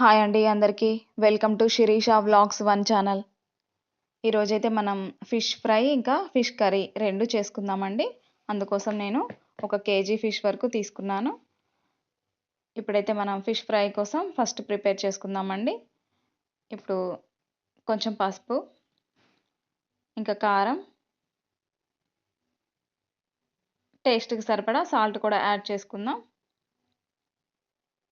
Hi అండి అందరికీ. Welcome to Sirisha vlogs one channel. ఈరోజైతే మనం ఫిష్ ఫ్రై ఇంకా ఫిష్ కర్రీ రెండు చేసుకుందామండి. అందుకోసం నేను ఒక కేజీ ఫిష్ వరకు తీసుకున్నాను. ఇప్పుడైతే మనం ఫిష్ ఫ్రై కోసం ఫస్ట్ ప్రిపేర్ చేసుకుందామండి. ఇప్పుడు కొంచెం పసుపు ఇంకా కారం టేస్ట్కి సరిపడా సాల్ట్ కూడా యాడ్ చేసుకుందాం.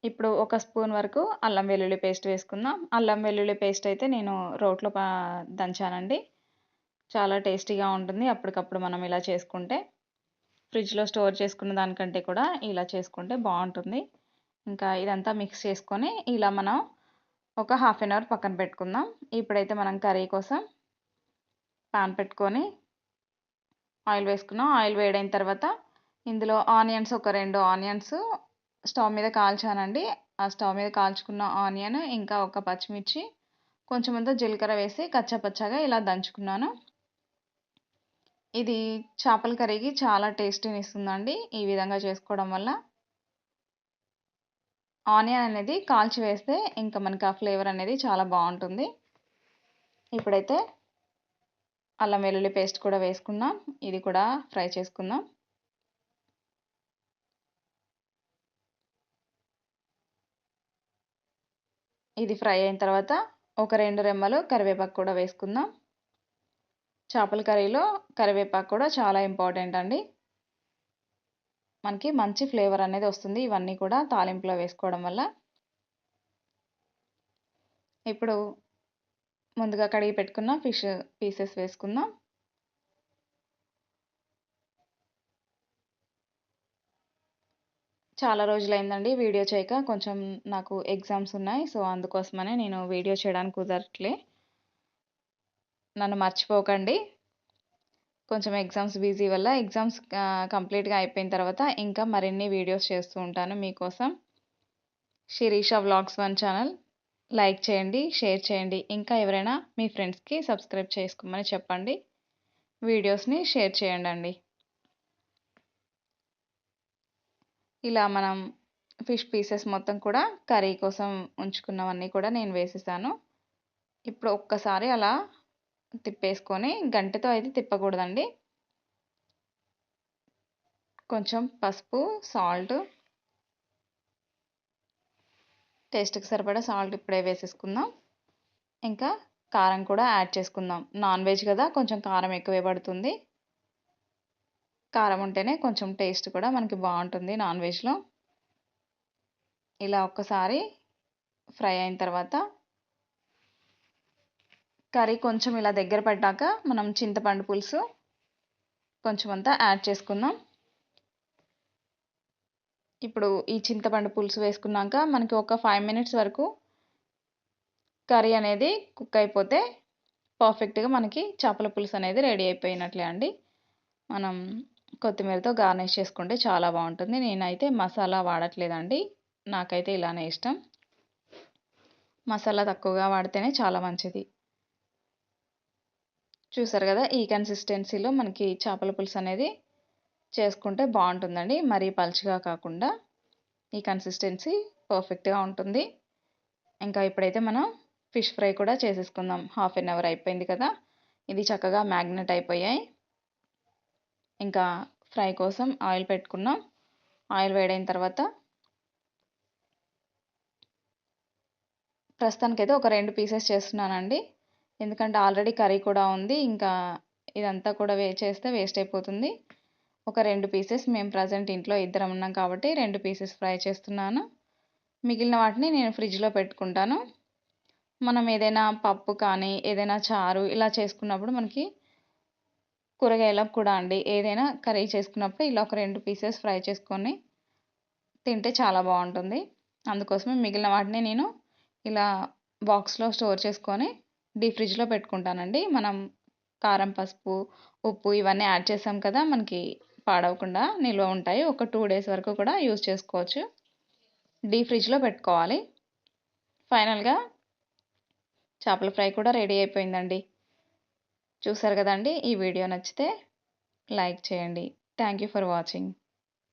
ఇప్పుడు ఒక స్పూన్ వరకు అల్లం వెల్లుల్లి పేస్ట్ వేసుకుందాం. అల్లం వెల్లుల్లి పేస్ట్ అయితే నేను రోట్లో దంచానండి. చాలా టేస్టీగా ఉంటుంది. అప్పటికప్పుడు మనం ఇలా చేసుకుంటే ఫ్రిడ్జ్లో స్టోర్ చేసుకున్న దానికంటే కూడా ఇలా చేసుకుంటే బాగుంటుంది. ఇంకా ఇదంతా మిక్స్ చేసుకొని ఇలా మనం ఒక హాఫ్ అన్ అవర్ పక్కన పెట్టుకుందాం. ఇప్పుడైతే మనం కర్రీ కోసం పాన్ పెట్టుకొని ఆయిల్ వేసుకున్నాం. ఆయిల్ వేడైన తర్వాత ఇందులో ఆనియన్స్ ఒక రెండు ఆనియన్స్ స్టవ్ మీద కాల్చానండి. ఆ స్టవ్ మీద కాల్చుకున్న ఆనియన్ ఇంకా ఒక పచ్చిమిర్చి కొంచెం అంతా జీలకర్ర వేసి కచ్చాపచ్చాగా ఇలా దంచుకున్నాను. ఇది చేపల కర్రీకి చాలా టేస్టీని ఇస్తుందండి ఈ విధంగా చేసుకోవడం వల్ల. ఆనియన్ అనేది కాల్చి వేస్తే ఇంకా మనకి ఆ ఫ్లేవర్ అనేది చాలా బాగుంటుంది. ఇప్పుడైతే అల్లం వెల్లుల్లి పేస్ట్ కూడా వేసుకుందాం ఇది కూడా ఫ్రై చేసుకుందాం. ఇది ఫ్రై అయిన తర్వాత ఒక రెండు రెమ్మలు కరివేపాకు కూడా వేసుకుందాం. చేపల కర్రీలో కరివేపాకు కూడా చాలా ఇంపార్టెంట్ అండి. మనకి మంచి ఫ్లేవర్ అనేది వస్తుంది ఇవన్నీ కూడా తాలింపులో వేసుకోవడం వల్ల. ఇప్పుడు ముందుగా కడిగి పెట్టుకున్న ఫిష్ పీసెస్ వేసుకుందాం. చాలా రోజులైందండి వీడియో చేయక. కొంచెం నాకు ఎగ్జామ్స్ ఉన్నాయి సో అందుకోసమనే నేను వీడియో చేయడానికి కుదరట్లే. నన్ను మర్చిపోకండి. కొంచెం ఎగ్జామ్స్ బిజీ వల్ల ఎగ్జామ్స్ కంప్లీట్గా అయిపోయిన తర్వాత ఇంకా మరిన్ని వీడియోస్ చేస్తూ ఉంటాను మీకోసం. Sirisha vlogs one channel. Like చేయండి షేర్ చేయండి. ఇంకా ఎవరైనా మీ ఫ్రెండ్స్కి సబ్స్క్రైబ్ చేసుకోమని చెప్పండి. వీడియోస్ని షేర్ చేయండి అండి ఇలా మనం ఫిష్ పీసెస్ మొత్తం కూడా కర్రీ కోసం ఉంచుకున్నవన్నీ కూడా నేను వేసేసాను. ఇప్పుడు ఒక్కసారి అలా తిప్పేసుకొని గంటతో అయితే తిప్పకూడదండి. కొంచెం పసుపు సాల్ట్. టేస్ట్కి సరిపడా సాల్ట్ ఇప్పుడే వేసేసుకుందాం. ఇంకా కారం కూడా యాడ్ చేసుకుందాం. నాన్ వెజ్ కదా కొంచెం కారం ఎక్కువే పడుతుంది. కారం ఉంటేనే కొంచెం టేస్ట్ కూడా మనకి బాగుంటుంది నాన్ వెజ్లో. ఇలా ఒక్కసారి ఫ్రై అయిన తర్వాత కర్రీ కొంచెం ఇలా దగ్గర పడ్డాక మనం చింతపండు పులుసు కొంచెం అంతా యాడ్ చేసుకుందాం. ఇప్పుడు ఈ చింతపండు పులుసు వేసుకున్నాక మనకి ఒక ఫైవ్ మినిట్స్ వరకు కర్రీ అనేది కుక్ అయిపోతే పర్ఫెక్ట్గా మనకి చేపల పులుసు అనేది రెడీ అయిపోయినట్లే అండి. మనం కొత్తిమీరతో గార్నిష్ చేసుకుంటే చాలా బాగుంటుంది. నేనైతే మసాలా వాడట్లేదండి. నాకైతే ఇలానే ఇష్టం. మసాలా తక్కువగా వాడితేనే చాలా మంచిది. చూసారు కదా ఈ కన్సిస్టెన్సీలో మనకి చేపల పులుసు అనేది చేసుకుంటే బాగుంటుందండి. మరీ పలుచగా కాకుండా ఈ కన్సిస్టెన్సీ పర్ఫెక్ట్గా ఉంటుంది. ఇంకా ఇప్పుడైతే మనం ఫిష్ ఫ్రై కూడా చేసేసుకుందాం. హాఫ్ అన్ అవర్ అయిపోయింది కదా ఇది చక్కగా మ్యాగ్నెట్ అయిపోయాయి. ఇంకా ఫ్రై కోసం ఆయిల్ పెట్టుకున్నాం. ఆయిల్ వేడైన తర్వాత ప్రస్తుతానికైతే ఒక రెండు పీసెస్ చేస్తున్నానండి. ఎందుకంటే ఆల్రెడీ కర్రీ కూడా ఉంది. ఇంకా ఇదంతా కూడా వే చేస్తే వేస్ట్ అయిపోతుంది. ఒక రెండు పీసెస్ మేము ప్రజెంట్ ఇంట్లో ఇద్దరం ఉన్నాం కాబట్టి రెండు పీసెస్ ఫ్రై చేస్తున్నాను. మిగిలిన వాటిని నేను ఫ్రిడ్జ్లో పెట్టుకుంటాను. మనం ఏదైనా పప్పు కానీ ఏదైనా చారు ఇలా చేసుకున్నప్పుడు మనకి కూరగాయలకు కూడా అండి. ఏదైనా కర్రీ చేసుకున్నప్పుడు ఇలా ఒక రెండు పీసెస్ ఫ్రై చేసుకొని తింటే చాలా బాగుంటుంది. అందుకోసమే మిగిలిన వాటిని నేను ఇలా బాక్స్లో స్టోర్ చేసుకొని డీ ఫ్రిడ్జ్లో పెట్టుకుంటానండి. మనం కారం పసుపు ఉప్పు ఇవన్నీ యాడ్ చేసాం కదా మనకి పాడవకుండా నిల్వ ఉంటాయి. ఒక టూ డేస్ వరకు కూడా యూజ్ చేసుకోవచ్చు. డీ ఫ్రిడ్జ్లో పెట్టుకోవాలి. ఫైనల్గా చేపల ఫ్రై కూడా రెడీ అయిపోయిందండి. చూసారు కదండి? ఈ వీడియో నచ్చితే లైక్ చేయండి. Thank you for watching